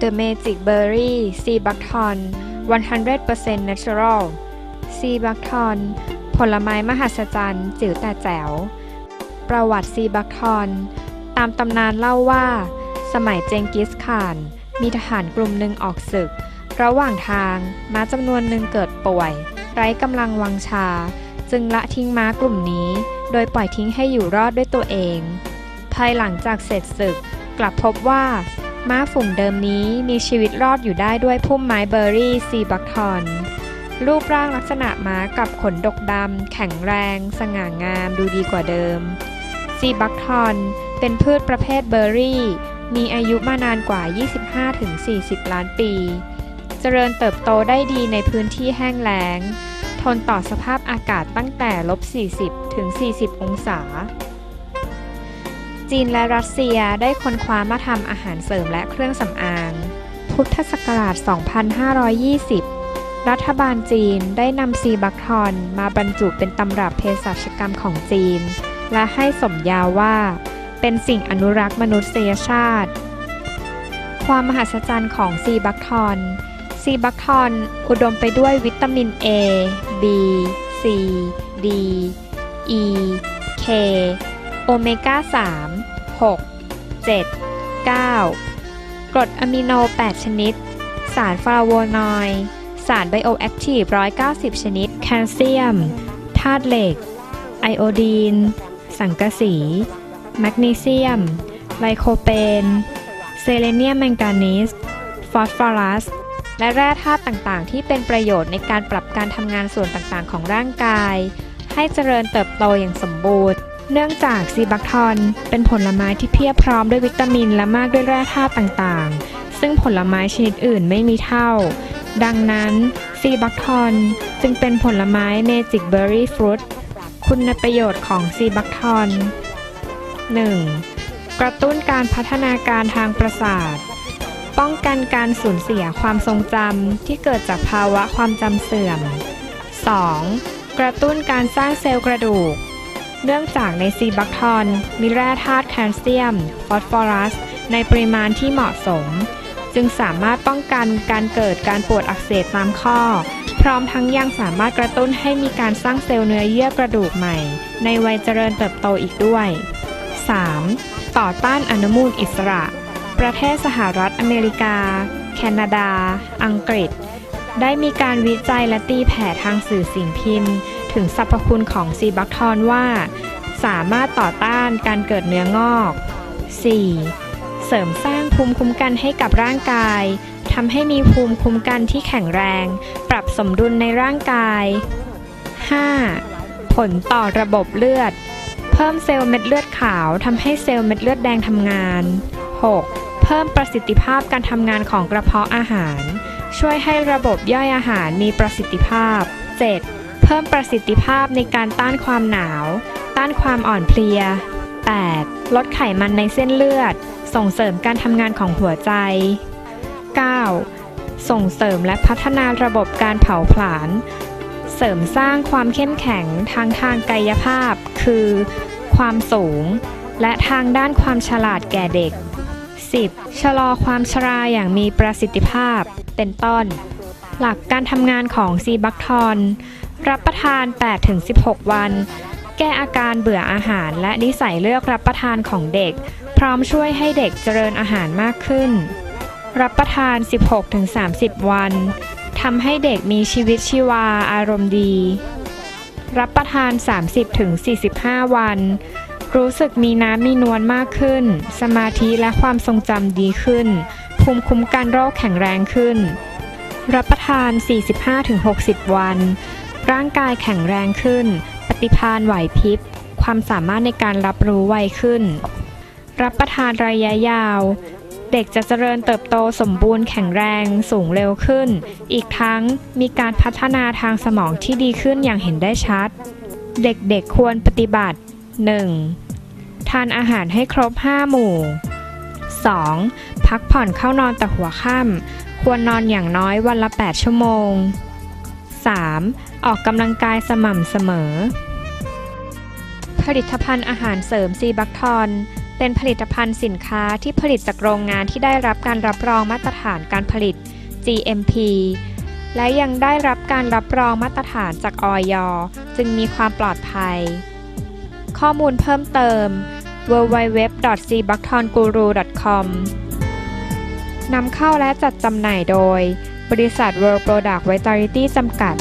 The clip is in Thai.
The Magic Berry Sea Buckthorn 100% Natural Sea Buckthorn ผลไม้มหัศจรรย์จิ๋วแต่แจ๋ว ประวัติซีบักทอน ตามตำนานเล่าว่า สมัยเจงกิสข่าน มีทหารกลุ่มหนึ่งออกศึก ระหว่างทางม้าจำนวนหนึ่งเกิดป่วย ไร้กำลังวังชา จึงละทิ้งม้ากลุ่มนี้ โดยปล่อยทิ้งให้อยู่รอดด้วยตัวเอง ภายหลังจากเสร็จศึกกลับพบว่า ม้าฝูงเดิมนี้มีชีวิตรอดอยู่ได้ด้วยพุ่มไม้เบอร์รี่ซีบักทอน รูปร่างลักษณะม้ากับขนดกดำแข็งแรง สง่างามดูดีกว่าเดิม ซีบักทอนเป็นพืชประเภทเบอร์รี่ มีอายุมานานกว่า 25-40 ล้านปี เจริญเติบโตได้ดีในพื้นที่แห้งแล้ง ทนต่อสภาพอากาศตั้งแต่ลบ40-40 องศา จีนและรัสเซียได้ค้นคว้ามาทำอาหารเสริมและเครื่องสำอาง พุทธศักราช 2520 รัฐบาลจีนได้นำซีบักทอนมาบรรจุเป็นตำรับเภสัชกรรมของจีน และให้สมญาว่า เป็นสิ่งอนุรักษ์มนุษยชาติ ความมหัศจรรย์ของซีบักทอนซีบักทอนอุดมไปด้วยวิตามิน A B C D E K โอเมก้า 3 6 7 9 กรดอะมิโน 8 ชนิด สารฟลาโวนอยด์สารไบโอแอคทีฟ 190 ชนิด แคลเซียม ธาตุเหล็ก ไอโอดีน สังกะสี แมกนีเซียม ไลโคเปน เซเลเนียมแมงกานีส ฟอสฟอรัส และแร่ธาตุต่างๆ ที่เป็นประโยชน์ในการปรับการทำงานส่วนต่างๆ ของร่างกาย ให้เจริญเติบโตอย่างสมบูรณ์ เนื่องจากซีบักทอนเป็นผลไม้ที่เพียบพร้อมด้วยวิตามินและมากด้วยแร่ธาตุต่างๆ ซึ่งผลไม้ชนิดอื่นไม่มีเท่า ดังนั้นซีบักทอนจึงเป็นผลไม้เมจิกเบอร์รี่ฟรุตคุณประโยชน์ของซีบักทอน 1. กระตุ้นการพัฒนาการทางประสาท ป้องกันการสูญเสียความทรงจำที่เกิดจากภาวะความจำเสื่อม 2. กระตุ้นการสร้างเซลล์กระดูก เนื่องจากในซีบักทอน มีแร่ธาตุแคลเซียม ฟอสฟอรัส ในปริมาณที่เหมาะสม จึงสามารถป้องกันการเกิดการปวดอักเสบตามข้อ พร้อมทั้งยังสามารถกระตุ้นให้มีการสร้างเซลล์เนื้อเยื่อกระดูกใหม่ ในวัยเจริญเติบโตอีกด้วย 3. ต่อต้านอนุมูลอิสระ ประเทศสหรัฐอเมริกา แคนาดา อังกฤษ ได้มีการวิจัยและตีแผ่ทางสื่อสิ่งพิมพ์ ถึงสรรพคุณของซีบักทอนว่า สามารถต่อต้านการเกิดเนื้องอก 4. เสริมสร้างภูมิคุ้มกันให้กับร่างกายทำให้มีภูมิคุ้มกันที่แข็งแรง ปรับสมดุลในร่างกาย 5. ผลต่อระบบเลือด เพิ่มเซลล์เม็ดเลือดขาวทำให้เซลล์เม็ดเลือดแดงทำงาน 6. เพิ่มประสิทธิภาพการทำงานของกระเพาะอาหาร ช่วยให้ระบบย่อยอาหารมีประสิทธิภาพ 7. เพิ่มประสิทธิภาพในการต้านความหนาว ต้านความอ่อนเพลีย 8. ลดไขมันในเส้นเลือด ส่งเสริมการทำงานของหัวใจ 9. ส่งเสริมและพัฒนาระบบการเผาผลาญ เสริมสร้างความเข้มแข็งทางทางกายภาพ คือ ความสูง และทางด้านความฉลาดแก่เด็ก 10. ชะลอความชราอย่างมีประสิทธิภาพ เป็นต้น หลักการทำงานของซีบักทอน รับประทาน 8-16 วัน แก้อาการเบื่ออาหารและนิสัยเลือกรับประทานของเด็ก พร้อมช่วยให้เด็กเจริญอาหารมากขึ้น รับประทาน 16-30 วันทำให้เด็กมีชีวิตชีวาอารมณ์ดี รับประทาน 30-45 วัน รู้สึกมีน้ำมีนวลมากขึ้น สมาธิและความทรงจำดีขึ้น ภูมิคุ้มกันโรคแข็งแรงขึ้น รับประทาน 45-60 วัน ร่างกายแข็งแรงขึ้น ปฏิภาณไหวพริบ ความสามารถในการรับรู้ไวขึ้น รับประทานระยะยาว เด็กจะเจริญเติบโตสมบูรณ์แข็งแรงสูงเร็วขึ้น อีกทั้งมีการพัฒนาทางสมองที่ดีขึ้นอย่างเห็นได้ชัด เด็กๆควรปฏิบัติ 1. ทานอาหารให้ครบ 5 หมู่ 2. พักผ่อนเข้านอนแต่หัวค่ำควรนอนอย่างน้อยวันละ 8 ชั่วโมง 3. ออกกำลังกายสม่ำเสมอ ผลิตภัณฑ์อาหารเสริมซีบักทอนเป็นผลิตภัณฑ์สินค้าที่ผลิตจากโรงงานที่ได้รับการรับรองมาตรฐานการผลิต GMP และยังได้รับการรับรองมาตรฐานจากออยจึงมีความปลอดภัย ข้อมูลเพิ่มเติม www.cbucktonguru.com นำเข้าและจัดจำหน่ายโดย บริษัท World Product Vitality จำกัด